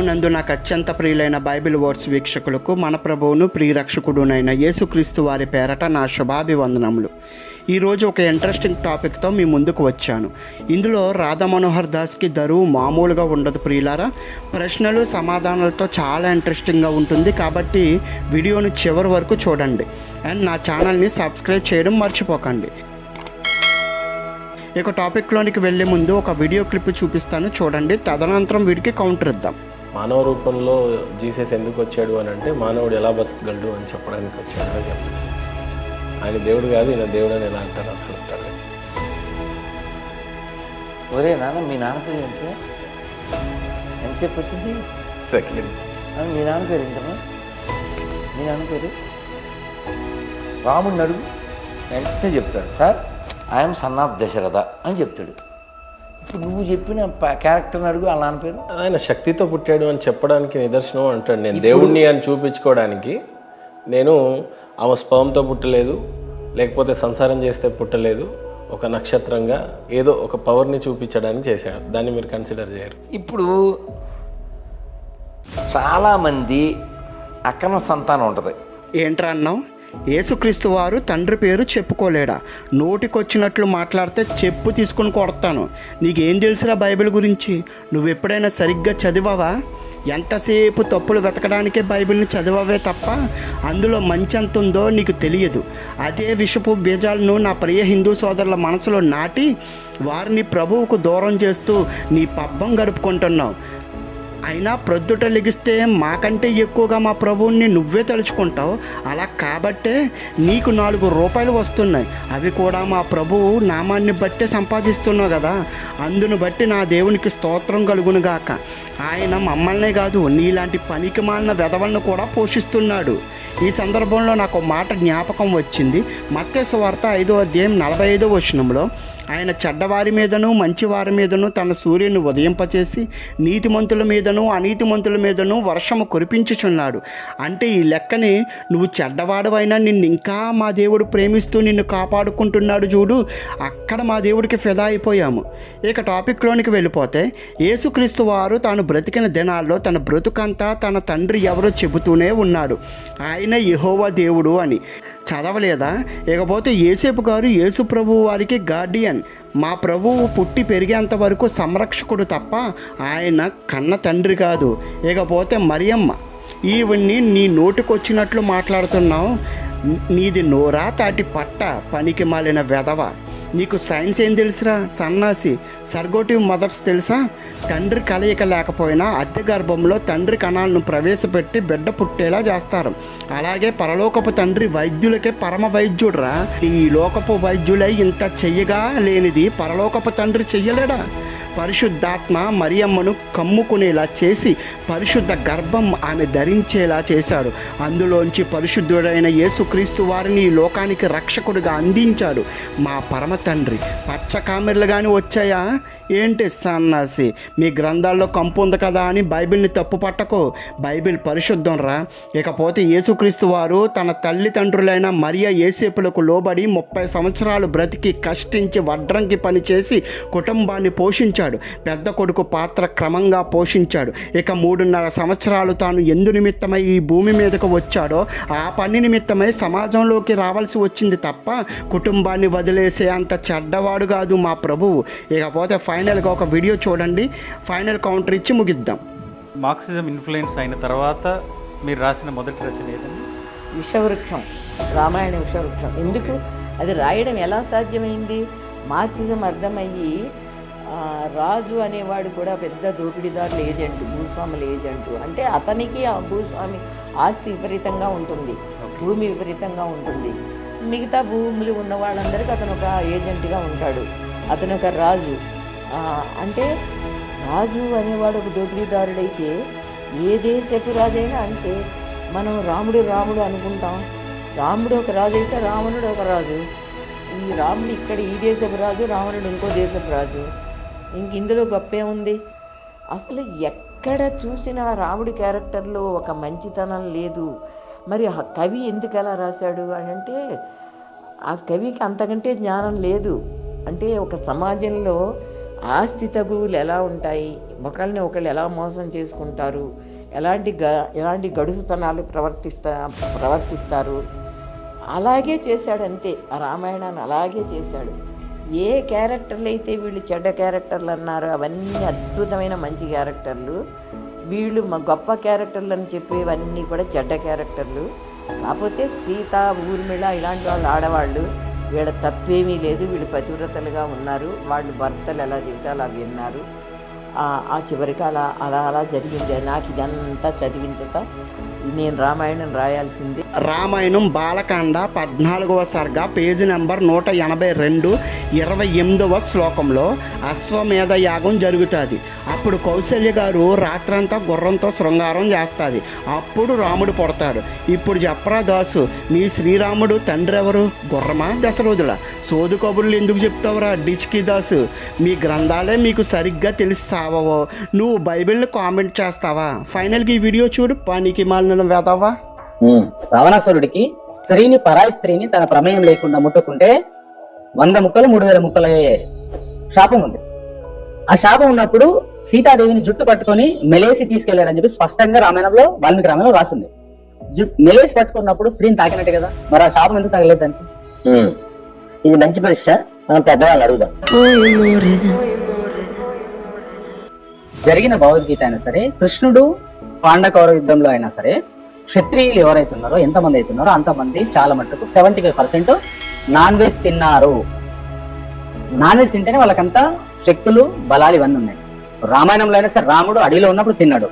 నందు నాకు అత్యంత ప్రియులైన బైబిల్ వర్డ్స్ వీక్షకులకు మన ప్రభువును ప్రియరక్షకుడునైన యేసుక్రీస్తు వారి పేరట నా శుభాభివందనములు. ఈరోజు ఒక ఇంట్రెస్టింగ్ టాపిక్తో మీ ముందుకు వచ్చాను. ఇందులో రాధా మనోహర్ దాస్కి దరువు మామూలుగా ఉండదు ప్రియులారా. ప్రశ్నలు సమాధానాలతో చాలా ఇంట్రెస్టింగ్గా ఉంటుంది కాబట్టి వీడియోను చివరి వరకు చూడండి. అండ్ నా ఛానల్ని సబ్స్క్రైబ్ చేయడం మర్చిపోకండి. ఇక టాపిక్లోనికి వెళ్ళే ముందు ఒక వీడియో క్లిప్ చూపిస్తాను. చూడండి. తదనంతరం వీడికి కౌంటర్ ఇద్దాం. మానవ రూపంలో జీసస్ ఎందుకు వచ్చాడు అని అంటే మానవుడు ఎలా బతకగలడు అని చెప్పడానికి వచ్చాడు అని చెప్తాడు ఆయన దేవుడు కాదు ఈయన దేవుడు అని ఎలా అంటారు అసలు ఒరే నాన్న మీ నాన్న పేరు ఏంటి? ఎంతసేపు వచ్చింది మీ నాన్న పేరు ఏంటమ్మా? మీ నాన్న పేరు? రాముడిని అడుగు వెంటనే చెప్తాడు. Sir I'm son of Dasharatha అని చెప్తాడు. నువ్వు చెప్పిన క్యారెక్టర్ని అడుగు వాళ్ళ నాన్న పేరు. ఆయన శక్తితో పుట్టాడు అని చెప్పడానికి నిదర్శనం అంటాడు. నేను దేవుణ్ణి అని చూపించుకోవడానికి నేను ఆమె స్పవంతో పుట్టలేదు లేకపోతే సంసారం చేస్తే పుట్టలేదు ఒక నక్షత్రంగా ఏదో ఒక పవర్ని చూపించడానికి చేశాడు. దాన్ని మీరు కన్సిడర్ చేయరు. ఇప్పుడు చాలామంది అక్రమ సంతానం ఉంటుంది. ఏంట్రా అన్నావు? యేసుక్రీస్తు వారు తండ్రి పేరు చెప్పుకోలేడా? నోటికొచ్చినట్లు మాట్లాడితే చెప్పు తీసుకుని కొడతాను. నీకేం తెలుసురా బైబిల్ గురించి? నువ్వు ఎప్పుడైనా సరిగ్గా చదివావా? ఎంతసేపు తప్పులు వెతకడానికే బైబిల్ని చదివావే తప్ప అందులో మంచి ఎంత ఉందో నీకు తెలియదు. అదే విషపు బీజాలను నా ప్రియ హిందూ సోదరుల మనసులో నాటి వారిని ప్రభువుకు దూరం చేస్తూ నీ పబ్బం గడుపుకుంటున్నావు. అయినా ప్రొద్దుట లెగిస్తే మాకంటే ఎక్కువగా మా ప్రభువుని నువ్వే తలుచుకుంటావు. అలా కాబట్టే నీకు నాలుగు రూపాయలు వస్తున్నాయి. అవి కూడా మా ప్రభువు నామాన్ని బట్టే సంపాదిస్తున్నావు కదా. అందును బట్టి నా దేవునికి స్తోత్రం కలుగునుగాక. ఆయన మమ్మల్నే కాదు నీలాంటి పనికి మాలిన వెధవలను కూడా పోషిస్తున్నాడు. ఈ సందర్భంలో నాకు ఒక మాట జ్ఞాపకం వచ్చింది. మత్స్య వార్త ఐదో అధ్యాయం నలభై ఐదో వచనంలో ఆయన చెడ్డవారి మీదను మంచివారి మీదను తన సూర్యుని ఉదయింపచేసి నీతిమంతుల మీదను అనీతిమంతుల మీదను వర్షము కురిపించుచున్నాడు. అంటే ఈ లెక్కని నువ్వు చెడ్డవాడవైనా నిన్ను ఇంకా మా దేవుడు ప్రేమిస్తూ నిన్ను కాపాడుకుంటున్నాడు చూడు అక్కడ మా దేవుడికి ఫిదా అయిపోయాము. ఇక టాపిక్లోనికి వెళ్ళిపోతే యేసుక్రీస్తు వారు తాను బ్రతికిన దినాల్లో తన బ్రతుకంతా తన తండ్రి ఎవరో చెబుతూనే ఉన్నాడు. ఆయన యహోవా దేవుడు అని. చదవలేదా? ఇకపోతే ఏసేపు గారు యేసు ప్రభు వారికి గార్డియన్. మా ప్రభువు పుట్టి పెరిగేంత వరకు సంరక్షకుడు తప్ప ఆయన కన్న తండ్రి కాదు. ఇకపోతే మరియమ్మ ఈవిడ్ని నీ నోటికొచ్చినట్లు మాట్లాడుతున్నావు. నీది నోరా తాటి పట్ట పనికి మాలిన వెధవ. నీకు సైన్స్ ఏం తెలుసురా? సన్నాసి సర్గోటివ్ మదర్స్ తెలుసా? తండ్రి కలయిక లేకపోయినా అద్దె గర్భంలో తండ్రి కణాలను ప్రవేశపెట్టి బిడ్డ పుట్టేలా చేస్తారు. అలాగే పరలోకపు తండ్రి వైద్యులకే పరమ వైద్యుడురా. ఈ లోకపు వైద్యులై ఇంత చెయ్యగా లేనిది పరలోకపు తండ్రి చెయ్యలేడా? పరిశుద్ధాత్మ మరియమ్మను కమ్ముకునేలా చేసి పరిశుద్ధ గర్భం ఆమె ధరించేలా చేశాడు. అందులోంచి పరిశుద్ధుడైన యేసుక్రీస్తు వారిని ఈ లోకానికి రక్షకుడిగా అందించాడు. మా పరమ తండ్రి పచ్చ కామెర్లు కానీ వచ్చాయా? ఏంటి సన్నాసి? మీ గ్రంథాల్లో కంపు ఉంది కదా అని బైబిల్ని తప్పు పట్టకో. బైబిల్ పరిశుద్ధం రా. ఇకపోతే యేసుక్రీస్తు వారు తన తల్లిదండ్రులైన మరియ ఏసేపులకు లోబడి ముప్పై సంవత్సరాలు బ్రతికి కష్టించి వడ్రంకి పనిచేసి కుటుంబాన్ని పోషించాడు. పెద్ద కొడుకు పాత్ర క్రమంగా పోషించాడు. ఇక మూడున్నర సంవత్సరాలు తాను ఎందు నిమిత్తమై ఈ భూమి మీదకు వచ్చాడో ఆ పని నిమిత్తమై సమాజంలోకి రావాల్సి వచ్చింది తప్ప కుటుంబాన్ని వదిలేసే అంత చెడ్డవాడు కాదు మా ప్రభువు. ఇకపోతే ఫైనల్గా ఒక వీడియో చూడండి. ఫైనల్ కౌంటర్ ఇచ్చి ముగిద్దాం. మార్క్సిజం ఇన్ఫ్లుయెన్స్ అయిన తర్వాత మీరు రాసిన మొదటి రచన ఏదండి? విషవృక్షం. రామాయణ విషవృక్షం. ఎందుకు? అది రాయడం ఎలా సాధ్యమైంది? మార్క్సిజం అర్థమయ్యి రాజు అనేవాడు కూడా పెద్ద దోపిడీదారుల ఏజెంట్ భూస్వాముల ఏజెంట్ అంటే అతనికి ఆ భూస్వామి ఆస్తి విపరీతంగా ఉంటుంది. భూమి విపరీతంగా ఉంటుంది. మిగతా భూములు ఉన్న వాళ్ళందరికీ అతను ఒక ఏజెంట్గా ఉంటాడు. అతను ఒక రాజు. అంటే రాజు అనేవాడు ఒక దోపిడీదారుడైతే ఏ దేశపు రాజైనా అంతే మనం రాముడు రాముడు అనుకుంటాం. రాముడు ఒక రాజు అయితే రావణుడు ఒక రాజు. ఈ రాముడు ఇక్కడ ఈ దేశపు రాజు రావణుడు ఇంకో దేశపు రాజు. ఇంక ఇందులో గొప్పే ఉంది. అసలు ఎక్కడ చూసినా రాముడి క్యారెక్టర్లో ఒక మంచితనం లేదు. మరి ఆ కవి ఎందుకు ఎలా రాశాడు అని అంటే ఆ కవికి అంతకంటే జ్ఞానం లేదు. అంటే ఒక సమాజంలో ఆస్తి తగువులు ఎలా ఉంటాయి? ఒకళ్ళని ఒకళ్ళు ఎలా మోసం చేసుకుంటారు? ఎలాంటి గ ఎలాంటి గడుసుతనాలు ప్రవర్తిస్తా ప్రవర్తిస్తారు? అలాగే చేశాడు అంతే. ఆ రామాయణాన్ని అలాగే చేశాడు. ఏ క్యారెక్టర్లు అయితే వీళ్ళు చెడ్డ క్యారెక్టర్లు అన్నారో అవన్నీ అద్భుతమైన మంచి క్యారెక్టర్లు. వీళ్ళు మా గొప్ప క్యారెక్టర్లు అని చెప్పేవన్నీ కూడా చెడ్డ క్యారెక్టర్లు. కాకపోతే సీత ఊర్మిళ ఇలాంటి వాళ్ళు ఆడవాళ్ళు. వీళ్ళ తప్పేమీ లేదు వీళ్ళు పతివ్రతలుగా ఉన్నారు. వాళ్ళు భర్తలు ఎలా జీవితాలు అవి విన్నారు. ఆ- చివరికి అలా అలా అలా జరిగింది. నాకు ఇదంతా చదివిన తర్వాత నేను రామాయణం రాయాల్సింది. రామాయణం బాలకాండ పద్నాలుగవ సర్గ పేజీ నెంబర్ నూట ఎనభై రెండు ఇరవై ఎనిమిదవ శ్లోకంలో అశ్వమేధ యాగం జరుగుతుంది. అప్పుడు కౌశల్య గారు రాత్రంతా గుర్రంతో శృంగారం చేస్తుంది. అప్పుడు రాముడు పుడతాడు. ఇప్పుడు చెప్పరా దాసు మీ శ్రీరాముడు తండ్రి ఎవరు? గుర్రమా దశరథుడా? సోదు కబుర్లు ఎందుకు చెప్తావురా డిచ్కి దాసు? మీ గ్రంథాలే మీకు సరిగ్గా తెలుసా సావవో నువ్వు బైబిల్ని కామెంట్ చేస్తావా? ఫైనల్గా ఈ వీడియో చూడు పనికి మాలిన వేదవా రావణాసురుడికి స్త్రీని పరాయి స్త్రీని తన ప్రమేయం లేకుండా ముట్టుకుంటే వంద ముక్కలు మూడు వేల ముక్కలు అయ్యే శాపం ఉంది. ఆ శాపం ఉన్నప్పుడు సీతాదేవిని జుట్టు పట్టుకొని మెలేసి తీసుకెళ్ళాడని చెప్పి స్పష్టంగా రామాయణంలో వాల్మీకి రామాయణంలో రాసింది. మెలేసి పట్టుకున్నప్పుడు స్త్రీని తాకినట్టే కదా? మరి ఆ శాపం ఎందుకు తగలేదు దానికి? ఇది మంచి పరీక్ష. మనం పెద్దవాళ్ళు అడుగుదాం. జరిగిన భగవద్గీత అయినా సరే కృష్ణుడు పాండకౌర యుద్ధంలో అయినా సరే క్షత్రియులు ఎవరైతే ఉన్నారో ఎంతమంది అయితే ఉన్నారో అంతమంది చాలా మట్టుకు seventy five percent non veg తిన్నారు. నాన్ వెజ్ తింటేనే వాళ్ళకంతా శక్తులు బలాలు ఇవన్నీ ఉన్నాయి. రామాయణంలో అయినా సరే రాముడు అడవిలో ఉన్నప్పుడు తిన్నాడు.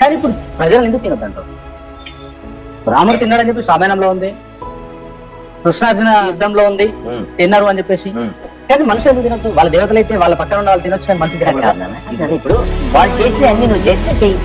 కానీ ఇప్పుడు ప్రజలు ఎందుకు తినద్దంటారు? రాముడు తిన్నాడని చెప్పేసి రామాయణంలో ఉంది. కృష్ణార్జున యుద్ధంలో ఉంది. తిన్నారు అని చెప్పేసి. కానీ మనుషులు ఎందుకు తినొద్దు? వాళ్ళ దేవతలు అయితే వాళ్ళ పక్కన ఉన్న వాళ్ళు తినొచ్చు కానీ మనిషి తినకూడదు ఇప్పుడు వాళ్ళు చేసే అన్ని నువ్వు చేస్తే చెయ్యి.